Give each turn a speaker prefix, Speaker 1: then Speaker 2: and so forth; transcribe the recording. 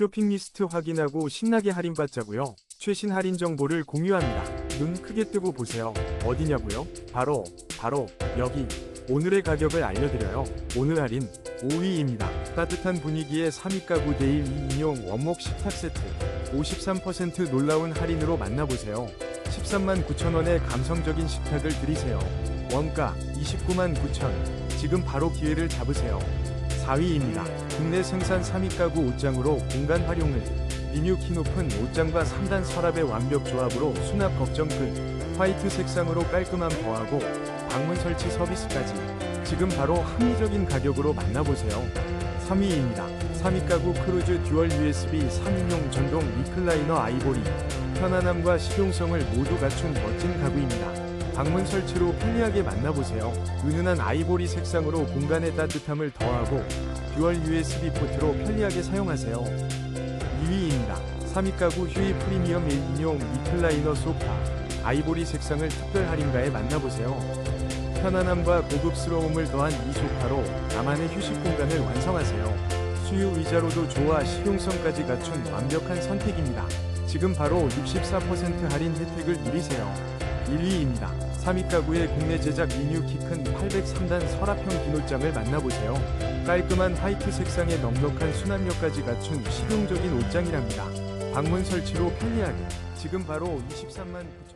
Speaker 1: 쇼핑 리스트 확인하고 신나게 할인받자고요. 최신 할인 정보를 공유합니다. 눈 크게 뜨고 보세요. 어디냐고요? 바로 바로 여기. 오늘의 가격을 알려드려요. 오늘 할인 5위입니다. 따뜻한 분위기의 3위 가구 데일 2 인용 원목 식탁 세트 53% 놀라운 할인으로 만나보세요. 13만 9천 원의 감성적인 식탁을 드리세요. 원가 29만 9천. 지금 바로 기회를 잡으세요. 4위입니다. 국내 생산 3위 가구 옷장으로 공간 활용을 리뉴 키 높은 옷장과 3단 서랍의 완벽 조합으로 수납 걱정 끝. 화이트 색상으로 깔끔한 버하고 방문 설치 서비스까지 지금 바로 합리적인 가격으로 만나보세요. 3위입니다. 3위 가구 크루즈 듀얼 USB 3인용 전동 리클라이너 아이보리 편안함과 실용성을 모두 갖춘 멋진 가구입니다. 방문 설치로 편리하게 만나보세요. 은은한 아이보리 색상으로 공간의 따뜻함을 더하고 듀얼 USB 포트로 편리하게 사용하세요. 2위입니다. 3위 가구 휴이 프리미엄 1인용 리클라이너 소파 아이보리 색상을 특별 할인가에 만나보세요. 편안함과 고급스러움을 더한 이 소파로 나만의 휴식 공간을 완성하세요. 수유 의자로도 좋아 실용성까지 갖춘 완벽한 선택입니다. 지금 바로 64% 할인 혜택을 누리세요. 1위입니다. 3위 가구의 국내 제작 리뉴 키큰 803단 서랍형 비옷장을 만나보세요. 깔끔한 화이트 색상의 넉넉한 수납력까지 갖춘 실용적인 옷장이랍니다. 방문 설치로 편리하게 지금 바로 23만 9천